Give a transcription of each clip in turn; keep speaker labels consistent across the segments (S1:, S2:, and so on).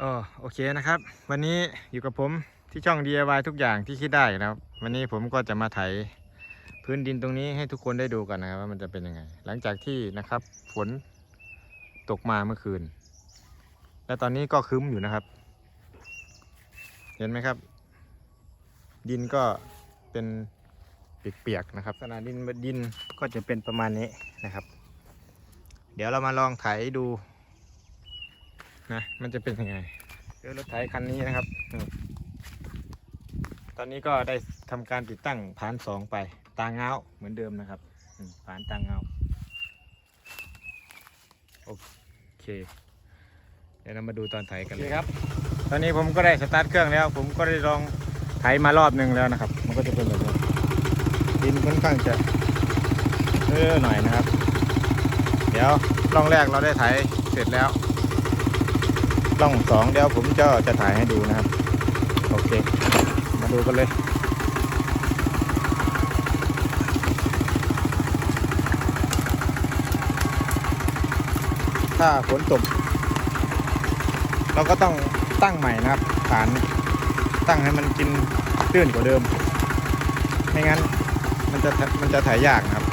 S1: โอ้โอเคนะครับ วันนี้อยู่กับผมที่ช่อง DIY ทุกอย่างที่คิดได้นะครับ วันนี้ผมก็จะมาไถพื้นดินตรงนี้ให้ทุกคนได้ดูกันนะครับว่ามันจะเป็นยังไง หลังจากที่นะครับฝนตกมาเมื่อคืน และตอนนี้ก็ครึ้มอยู่นะครับ เห็นไหมครับ ดินก็เป็นเปียกๆนะครับขนาดดินดินก็จะเป็นประมาณนี้นะครับ เดี๋ยวเรามาลองไถดู นะมันจะเป็นยังไงเดี๋ยวรถไถคันนี้นะครับนี่ตอนนี้ก็ได้ทำการติดตั้งผานสองไปตาเงาเหมือนเดิมนะครับอืมผานตาเงาโอเคเดี๋ยวเรามาดูตอนไถกันเลยครับ ตอนนี้ผมก็ได้สตาร์ทเครื่องแล้ว ผมก็ได้ลองไถมารอบหนึ่งแล้วนะครับ มันก็จะเป็นแบบนี้ดินค่อนข้างจะเออหน่อยนะครับ เดี๋ยวล่องแรกเราได้ไถเสร็จแล้ว ล่องสองเดี๋ยวผมจะจะถ่ายให้ดูนะครับ โอเค มาดูกันเลยถ้าฝนตกเราก็ต้องตั้งใหม่นะครับ ฐานตั้งให้มันกินตื้นกว่าเดิม ไม่งั้นมันจะมันจะถ่ายยากนะครับ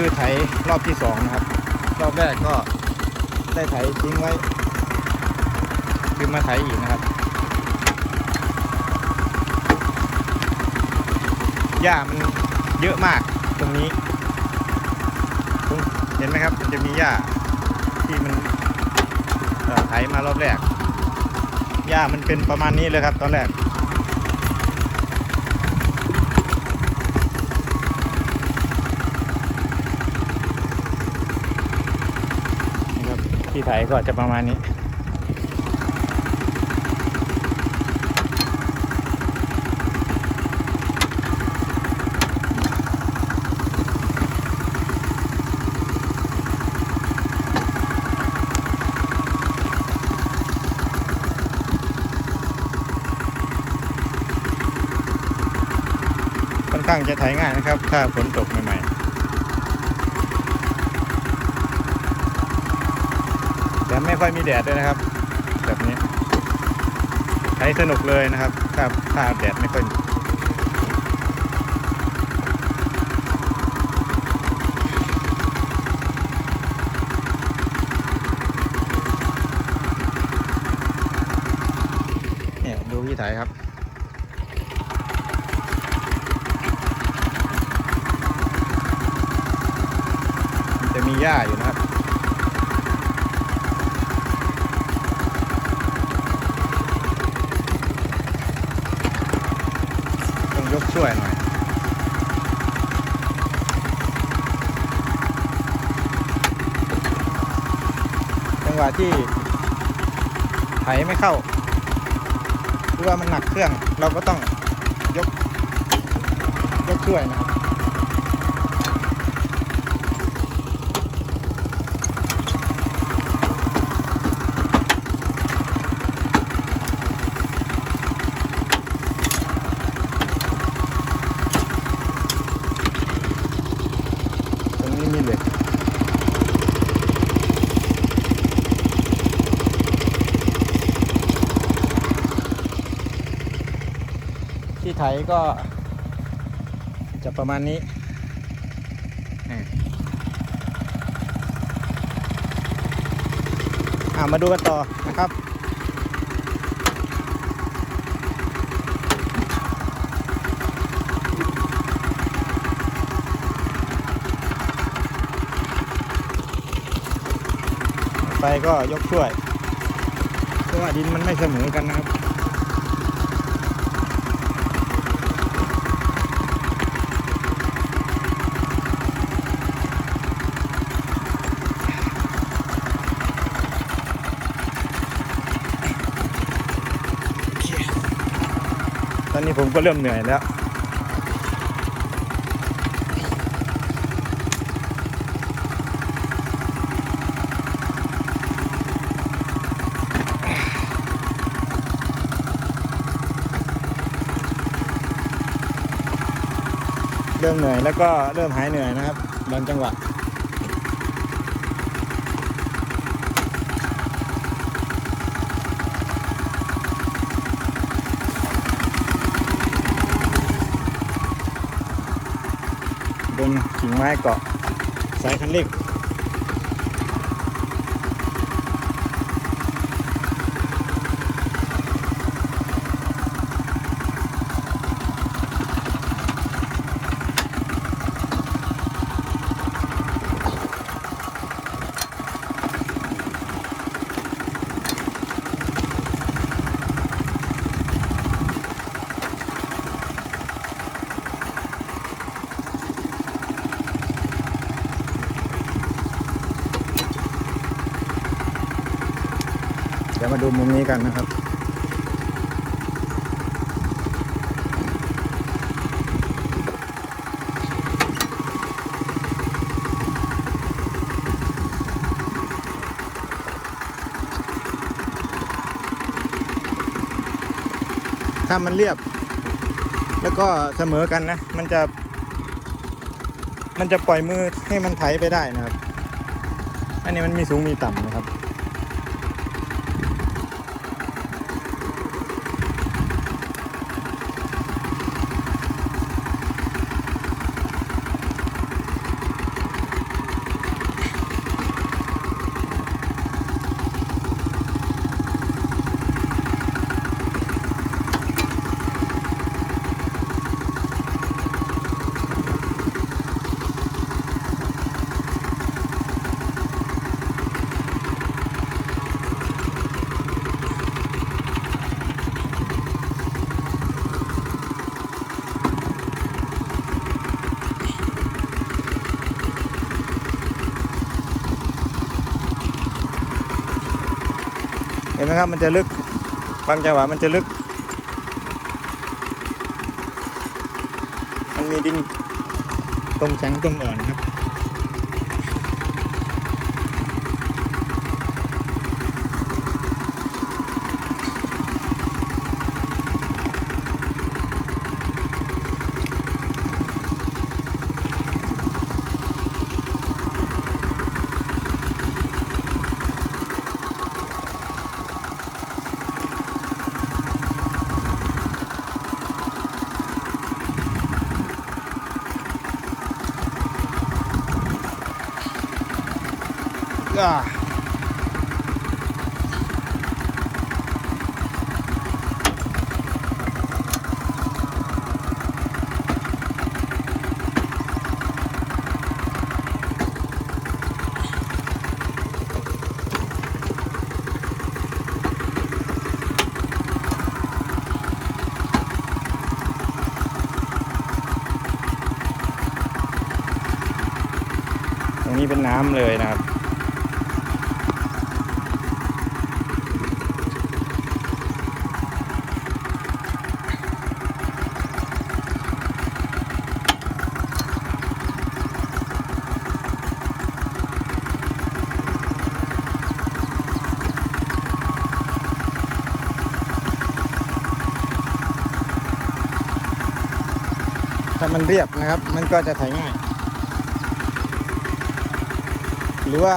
S1: คือไถรอบที่สองนะครับ รอบแรกก็ได้ไถทิ้งไว้ คือมาไถอีกนะครับหญ้ามันเยอะมากตรงนี้เห็นไหมครับมันจะมีหญ้าที่มันไถมารอบแรกหญ้ามันเป็นประมาณนี้เลยครับ ตอนแรก นะครับ ที่ไถก็จะประมาณนี้ ค่อนข้างจะไถง่ายนะครับ ถ้าฝนตกใหม่ๆ แต่ไม่ ค่อยมีแดดด้วยนะครับ แบบนี้ใช้สนุกเลยนะครับ ถ้าถ้าแดดไม่ค่อยเนี่ยดูพี่ไถครับจะมีหญ้าอยู่นะครับ ต้องยกช่วยหน่อย จังหวะ ที่ไถไม่เข้า หรือว่ามันหนักเครื่องเราก็ต้องยก ยกช่วยนะครับ ตรงนี้มีเหล็กที่ ไถก็ จะประมาณนี้นี่อ่ามาดูกันต่อนะครับไปก็ยกช่วยเพราะว่าดินมันไม่เสมอกันนะครับ ผมก็เริ่มเหนื่อยแล้ว เริ่มเหนื่อยแล้วก็เริ่มหายเหนื่อยนะครับบางจังหวะ บนกิ่งไม้เกาะสายคันเร่ง ดูมุมนี้กันนะครับ ถ้ามันเรียบ แล้วก็เสมอกันนะ มันจะ มันจะปล่อยมือให้มันไถไปได้นะครับ อันนี้มันมีสูงมีต่ำนะครับ เห็นไหมครับมันจะลึกบางจังหวะมันจะลึก มันมีดินตรงแข็งตรงอ่อนครับ อ่าตรงนี้เป็นน้ำเลยนะครับามันเรียบนะครับ มันก็จะไถง่าย หรือว่า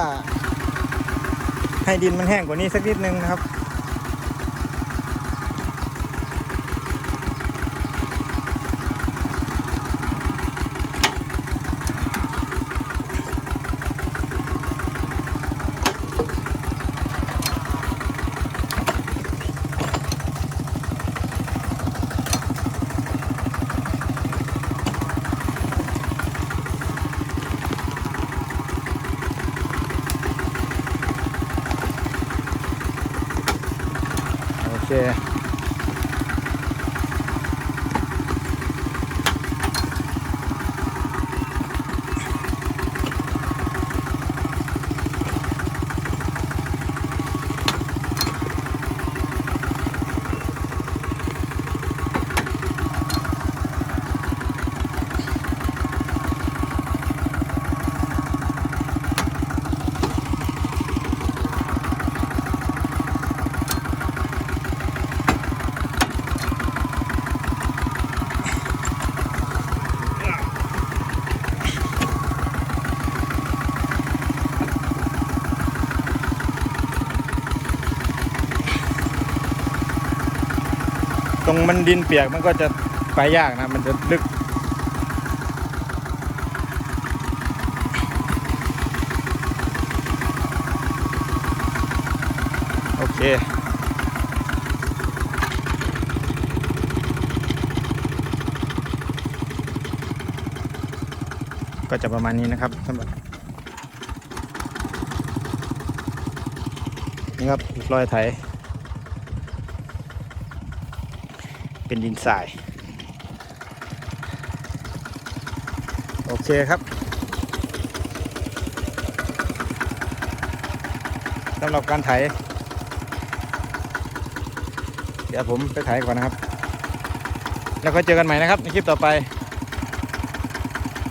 S1: ให้ดินมันแห้งกว่านี้สักนิดนึงนะครับ ต ต รงมันดินเปียกมันก็จะไปยากนะ มันจะลึก โอเคก็จะประมาณนี้นะครับสำหรับนี่ครับรอยไถ เป็นดินทราย โอเคครับสำหรับการไถ เดี๋ยวผมไปไถก่อนนะครับ แล้วก็เจอกันใหม่นะครับ ในคลิปต่อไป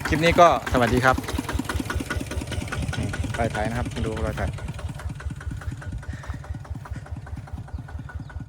S1: คลิปนี้ก็สวัสดีครับนี่รอยไถนะครับ ดูรอยไถ